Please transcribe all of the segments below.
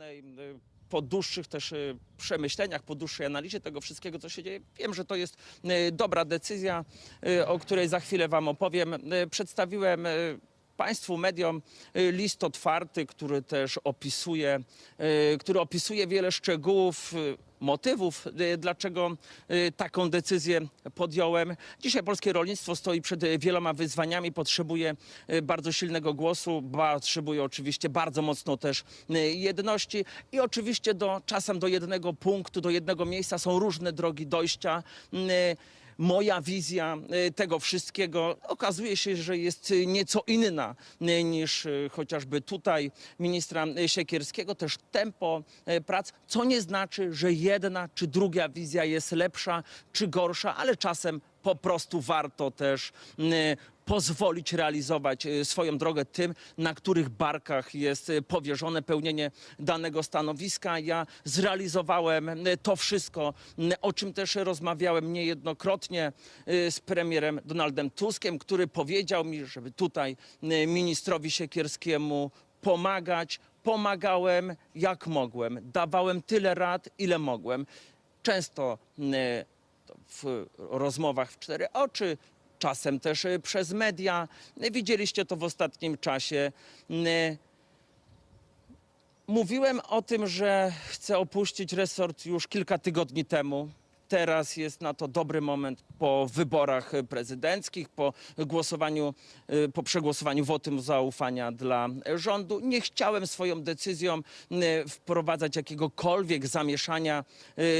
pewnej y, po dłuższych też y, przemyśleniach, po dłuższej analizie tego wszystkiego, co się dzieje, wiem, że to jest y, dobra decyzja, o której za chwilę Wam opowiem. Przedstawiłem Państwu mediom list otwarty, który też opisuje, który opisuje wiele szczegółów, motywów, y, dlaczego y, taką decyzję podjąłem. Dzisiaj polskie rolnictwo stoi przed y, wieloma wyzwaniami, potrzebuje bardzo silnego głosu, potrzebuje oczywiście bardzo mocno też jedności i oczywiście do, czasem do jednego punktu, do jednego miejsca są różne drogi dojścia. Moja wizja y, tego wszystkiego okazuje się, że jest y, nieco inna y, niż chociażby tutaj ministra Siekierskiego. Też tempo prac, co nie znaczy, że jedna czy druga wizja jest lepsza czy gorsza, ale czasem po prostu warto też y, pozwolić realizować y, swoją drogę tym, na których barkach jest y, powierzone pełnienie danego stanowiska. Ja zrealizowałem to wszystko, o czym też rozmawiałem niejednokrotnie z premierem Donaldem Tuskiem, który powiedział mi, żeby tutaj ministrowi Siekierskiemu pomagać. Pomagałem jak mogłem, dawałem tyle rad, ile mogłem. Często to w rozmowach w cztery oczy, czasem też y, przez media. Widzieliście to w ostatnim czasie. Mówiłem o tym, że chcę opuścić resort już kilka tygodni temu. Teraz jest na to dobry moment po wyborach prezydenckich, po głosowaniu, y, po przegłosowaniu wotum zaufania dla rządu. Nie chciałem swoją decyzją y, wprowadzać jakiegokolwiek zamieszania,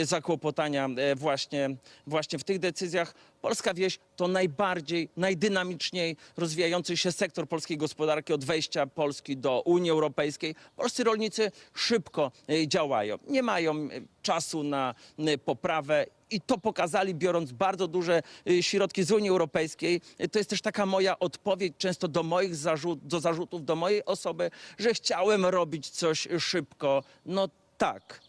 zakłopotania właśnie, właśnie w tych decyzjach. Polska wieś to najbardziej, najdynamiczniej rozwijający się sektor polskiej gospodarki od wejścia Polski do Unii Europejskiej. Polscy rolnicy szybko y, działają, nie mają y, czasu na y, poprawę. I to pokazali, biorąc bardzo duże środki z Unii Europejskiej. To jest też taka moja odpowiedź często do moich zarzut, do zarzutów, do mojej osoby, że chciałem robić coś szybko. No tak,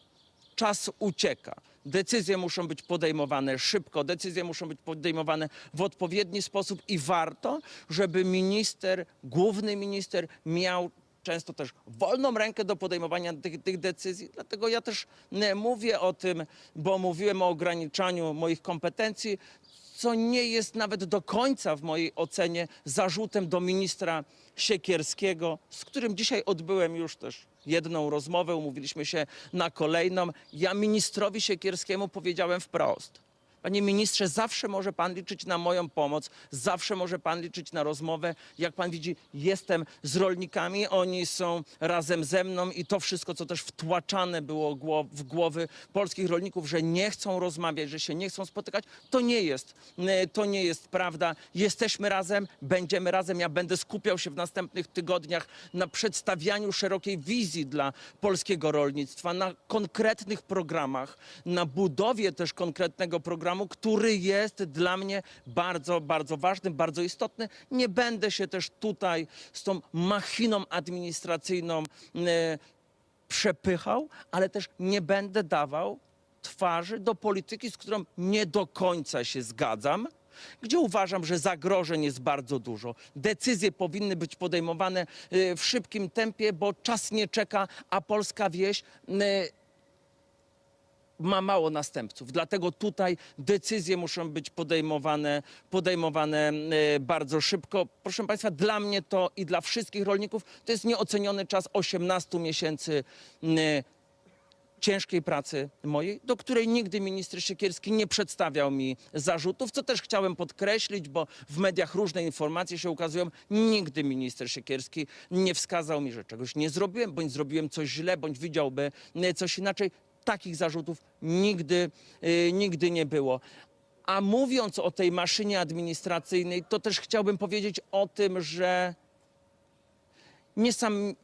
czas ucieka. Decyzje muszą być podejmowane szybko, decyzje muszą być podejmowane w odpowiedni sposób i warto, żeby minister, główny minister miał często też wolną rękę do podejmowania tych, tych decyzji. Dlatego ja też e, mówię o tym, bo mówiłem o ograniczaniu moich kompetencji, co nie jest nawet do końca w mojej ocenie zarzutem do ministra Siekierskiego, z którym dzisiaj odbyłem już też jedną rozmowę, umówiliśmy się na kolejną. Ja ministrowi Siekierskiemu powiedziałem wprost. Panie ministrze, zawsze może pan liczyć na moją pomoc, zawsze może pan liczyć na rozmowę. Jak pan widzi, jestem z rolnikami, oni są razem ze mną i to wszystko, co też wtłaczane było w głowy polskich rolników, że nie chcą rozmawiać, że się nie chcą spotykać, to nie jest, e, to nie jest prawda. Jesteśmy razem, będziemy razem. Ja będę skupiał się w następnych tygodniach na przedstawianiu szerokiej wizji dla polskiego rolnictwa, na konkretnych programach, na budowie też konkretnego programu, który jest dla mnie bardzo, bardzo ważny, bardzo istotny. Nie będę się też tutaj z tą machiną administracyjną e, przepychał, ale też nie będę dawał twarzy do polityki, z którą nie do końca się zgadzam. Gdzie uważam, że zagrożeń jest bardzo dużo. Decyzje powinny być podejmowane e, w szybkim tempie, bo czas nie czeka, a polska wieś e, ma mało następców. Dlatego tutaj decyzje muszą być podejmowane, podejmowane e, bardzo szybko. Proszę Państwa, dla mnie to i dla wszystkich rolników to jest nieoceniony czas 18 miesięcy ciężkiej pracy mojej, do której nigdy minister Siekierski nie przedstawiał mi zarzutów, co też chciałem podkreślić, bo w mediach różne informacje się ukazują. Nigdy minister Siekierski nie wskazał mi, że czegoś nie zrobiłem, bądź zrobiłem coś źle, bądź widziałby coś inaczej. Takich zarzutów nigdy, e, nigdy nie było. A mówiąc o tej maszynie administracyjnej, to też chciałbym powiedzieć o tym, że nie sam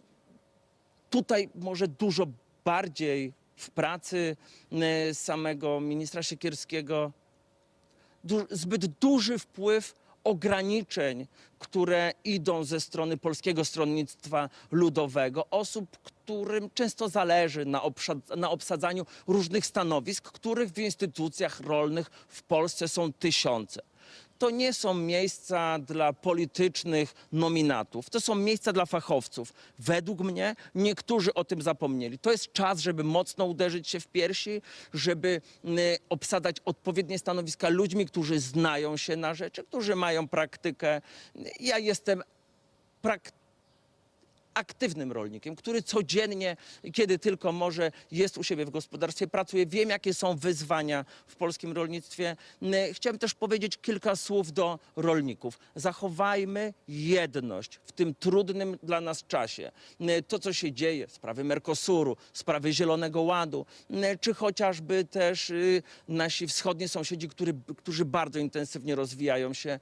tutaj może dużo bardziej w pracy e, samego ministra Siekierskiego du- zbyt duży wpływ ograniczeń, które idą ze strony Polskiego Stronnictwa Ludowego, osób, którym często zależy na, na obsadzaniu różnych stanowisk, których w instytucjach rolnych w Polsce są tysiące. To nie są miejsca dla politycznych nominatów. To są miejsca dla fachowców. Według mnie niektórzy o tym zapomnieli. To jest czas, żeby mocno uderzyć się w piersi, żeby mm, obsadzać odpowiednie stanowiska ludźmi, którzy znają się na rzeczy, którzy mają praktykę. Ja jestem prak aktywnym rolnikiem, który codziennie, kiedy tylko może, jest u siebie w gospodarstwie, pracuje. Wiem, jakie są wyzwania w polskim rolnictwie. Chciałem też powiedzieć kilka słów do rolników. Zachowajmy jedność w tym trudnym dla nas czasie. To, co się dzieje, sprawy Mercosuru, sprawy Zielonego Ładu, czy chociażby też y, nasi wschodni sąsiedzi, którzy bardzo intensywnie rozwijają się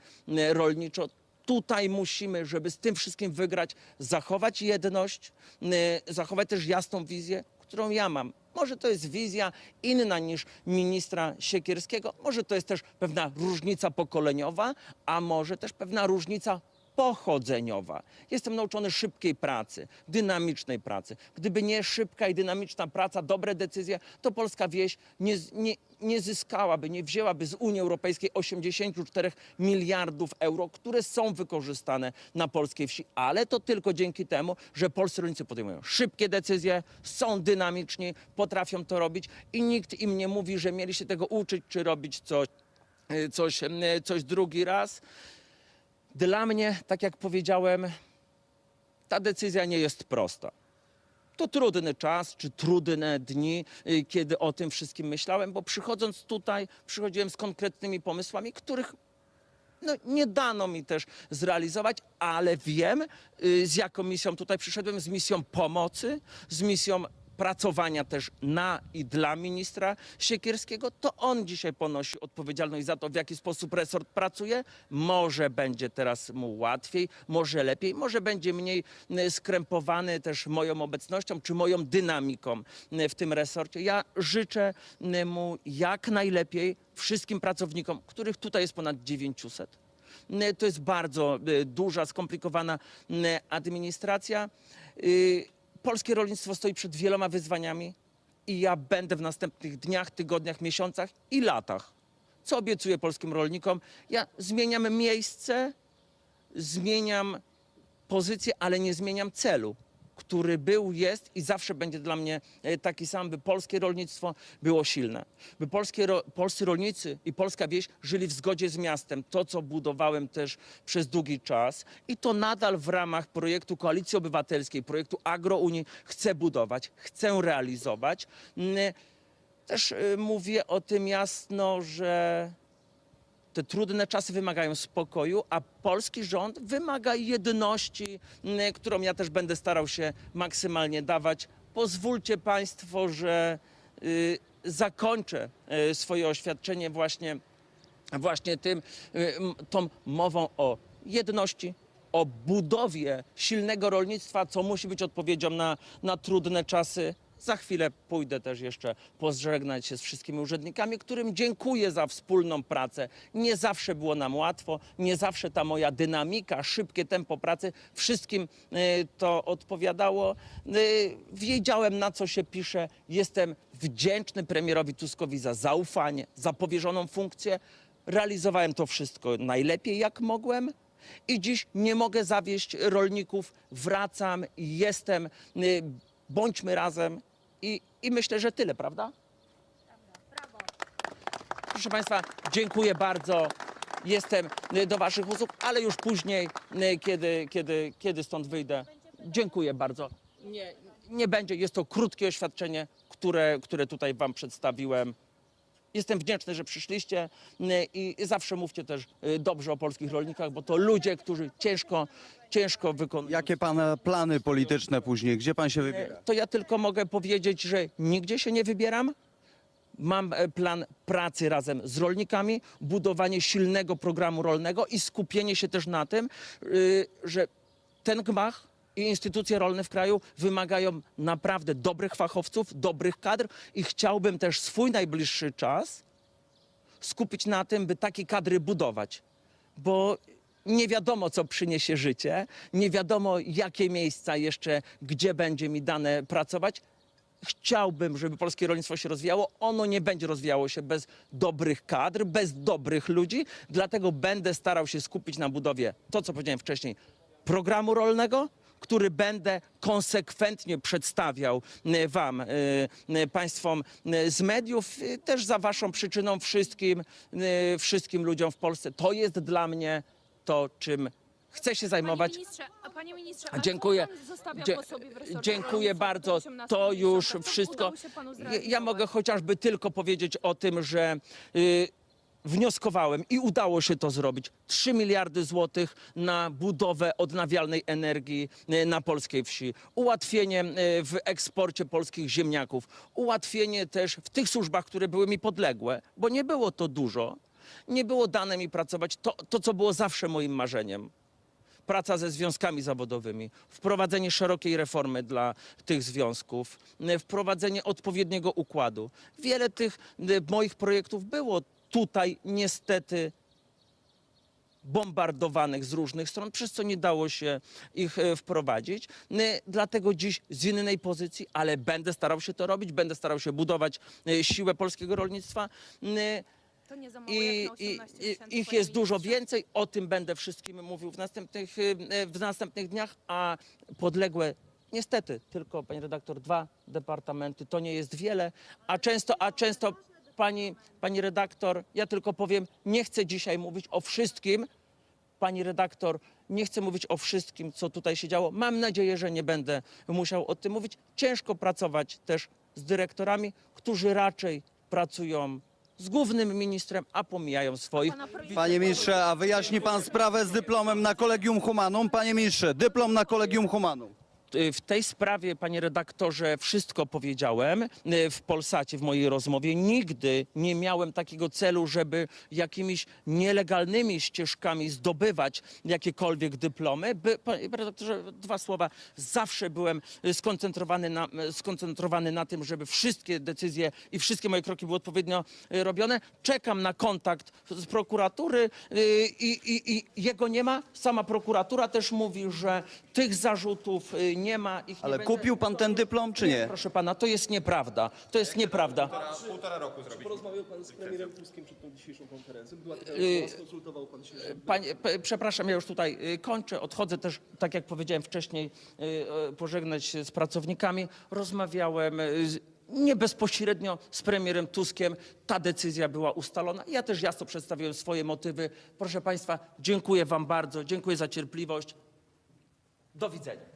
rolniczo tutaj musimy, żeby z tym wszystkim wygrać, zachować jedność, y, zachować też jasną wizję, którą ja mam. Może to jest wizja inna niż ministra Siekierskiego, może to jest też pewna różnica pokoleniowa, a może też pewna różnica pochodzeniowa. Jestem nauczony szybkiej pracy, dynamicznej pracy. Gdyby nie szybka i dynamiczna praca, dobre decyzje, to polska wieś nie, nie, nie zyskałaby, nie wzięłaby z Unii Europejskiej 84 miliardów euro, które są wykorzystane na polskiej wsi, ale to tylko dzięki temu, że polscy rolnicy podejmują szybkie decyzje, są dynamiczni, potrafią to robić i nikt im nie mówi, że mieli się tego uczyć, czy robić coś, coś, coś drugi raz. Dla mnie, tak jak powiedziałem, ta decyzja nie jest prosta. To trudny czas, czy trudne dni, y, kiedy o tym wszystkim myślałem, bo przychodząc tutaj, przychodziłem z konkretnymi pomysłami, których no, nie dano mi też zrealizować, ale wiem, y, z jaką misją tutaj przyszedłem, z misją pomocy, z misją pracowania też na i dla ministra Siekierskiego, to on dzisiaj ponosi odpowiedzialność za to, w jaki sposób resort pracuje. Może będzie teraz mu łatwiej, może lepiej, może będzie mniej y, skrępowany też moją obecnością czy moją dynamiką y, w tym resorcie. Ja życzę y, mu jak najlepiej wszystkim pracownikom, których tutaj jest ponad 900. Y, To jest bardzo y, duża, skomplikowana y, administracja. Polskie rolnictwo stoi przed wieloma wyzwaniami i ja będę w następnych dniach, tygodniach, miesiącach i latach. Co obiecuję polskim rolnikom? Ja zmieniam miejsce, zmieniam pozycję, ale nie zmieniam celu, który był, jest i zawsze będzie dla mnie e, taki sam, by polskie rolnictwo było silne. By polskie, polscy rolnicy i polska wieś żyli w zgodzie z miastem. To, co budowałem też przez długi czas i to nadal w ramach projektu Koalicji Obywatelskiej, projektu AgroUnii chcę budować, chcę realizować. Mm, Też e, mówię o tym jasno, że te trudne czasy wymagają spokoju, a polski rząd wymaga jedności, którą ja też będę starał się maksymalnie dawać. Pozwólcie Państwo, że y, zakończę y, swoje oświadczenie właśnie, właśnie tym, y, tą mową o jedności, o budowie silnego rolnictwa, co musi być odpowiedzią na, na trudne czasy. Za chwilę pójdę też jeszcze pożegnać się z wszystkimi urzędnikami, którym dziękuję za wspólną pracę. Nie zawsze było nam łatwo, nie zawsze ta moja dynamika, szybkie tempo pracy wszystkim y, to odpowiadało. Y, Wiedziałem na co się pisze. Jestem wdzięczny premierowi Tuskowi za zaufanie, za powierzoną funkcję. Realizowałem to wszystko najlepiej jak mogłem. I dziś nie mogę zawieść rolników. Wracam jestem. y, Bądźmy razem. I, I myślę, że tyle, prawda? Proszę Państwa, dziękuję bardzo. Jestem y, do Waszych usług, ale już później, y, kiedy, kiedy, kiedy stąd wyjdę. Dziękuję bardzo. Nie, nie będzie. Jest to krótkie oświadczenie, które, które tutaj Wam przedstawiłem. Jestem wdzięczny, że przyszliście y, i zawsze mówcie też y, dobrze o polskich rolnikach, bo to ludzie, którzy ciężko, ciężko wykonują. Jakie pana plany polityczne później? Gdzie pan się wybiera? To ja tylko mogę powiedzieć, że nigdzie się nie wybieram. Mam e, plan pracy razem z rolnikami, budowanie silnego programu rolnego i skupienie się też na tym, y, że ten gmach i instytucje rolne w kraju wymagają naprawdę dobrych fachowców, dobrych kadr i chciałbym też swój najbliższy czas skupić na tym, by takie kadry budować. Bo nie wiadomo, co przyniesie życie, nie wiadomo, jakie miejsca jeszcze, gdzie będzie mi dane pracować. chciałbym, żeby polskie rolnictwo się rozwijało. Ono nie będzie rozwijało się bez dobrych kadr, bez dobrych ludzi. Dlatego będę starał się skupić na budowie, to co powiedziałem wcześniej, programu rolnego, który będę konsekwentnie przedstawiał e, wam, e, e, państwom z mediów, też za waszą przyczyną wszystkim, wszystkim ludziom w Polsce. To jest dla mnie to, czym chcę się zajmować. Panie ministrze, panie Dziękuję. Dzie- Dziękuję bardzo. po 18 To już wszystko. Ja, mogę chociażby tylko powiedzieć o tym, że y, wnioskowałem i udało się to zrobić. 3 miliardy złotych na budowę odnawialnej energii y, na polskiej wsi. Ułatwienie y, w eksporcie polskich ziemniaków. Ułatwienie też w tych służbach, które były mi podległe, bo nie było to dużo. Nie było dane mi pracować to, to co było zawsze moim marzeniem praca ze związkami zawodowymi, wprowadzenie szerokiej reformy dla tych związków, n- wprowadzenie odpowiedniego układu. Wiele tych moich projektów było tutaj niestety bombardowanych z różnych stron, przez co nie dało się ich e, wprowadzić. Dlatego dziś z innej pozycji, ale będę starał się to robić, będę starał się budować e, siłę polskiego rolnictwa. To nie za mało i, i, 18 i, miesięcy, ich jest dużo więcej, o tym będę wszystkim mówił w następnych, y, w następnych dniach, a podległe niestety tylko, pani redaktor, dwa departamenty, to nie jest wiele, a często, a często pani, pani redaktor, ja tylko powiem, nie chcę dzisiaj mówić o wszystkim, pani redaktor, nie chcę mówić o wszystkim, co tutaj się działo. Mam nadzieję, że nie będę musiał o tym mówić. Ciężko pracować też z dyrektorami, którzy raczej pracują z głównym ministrem, a pomijają swoich. Panie ministrze, a wyjaśni pan sprawę z dyplomem na Kolegium Humanum? Panie ministrze, dyplom na Kolegium Humanum. Y, W tej sprawie, panie redaktorze, wszystko powiedziałem y, w Polsacie, w mojej rozmowie. Nigdy nie miałem takiego celu, żeby jakimiś nielegalnymi ścieżkami zdobywać jakiekolwiek dyplomy. By, panie redaktorze, dwa słowa. Zawsze byłem y, skoncentrowany na, skoncentrowany na tym, żeby wszystkie decyzje i wszystkie moje kroki były odpowiednio robione. Czekam na kontakt z prokuratury i, i, i jego nie ma. Sama prokuratura też mówi, że tych zarzutów y, nie ma. Ich nie Ale będzie. kupił pan ten dyplom, czy nie? Proszę pana, to jest nieprawda. To jest nieprawda. Porozmawiał pan z premierem Tuskiem przed tą dzisiejszą konferencją? Była taka Y, rozmowa, skonsultował pan się Panie, p- przepraszam, ja już tutaj y, kończę. Odchodzę też, tak jak powiedziałem wcześniej, y, y, pożegnać się z pracownikami. Rozmawiałem y, z, nie bezpośrednio z premierem Tuskiem. Ta decyzja była ustalona. Ja też jasno przedstawiłem swoje motywy. Proszę państwa, dziękuję wam bardzo. Dziękuję za cierpliwość. Do widzenia.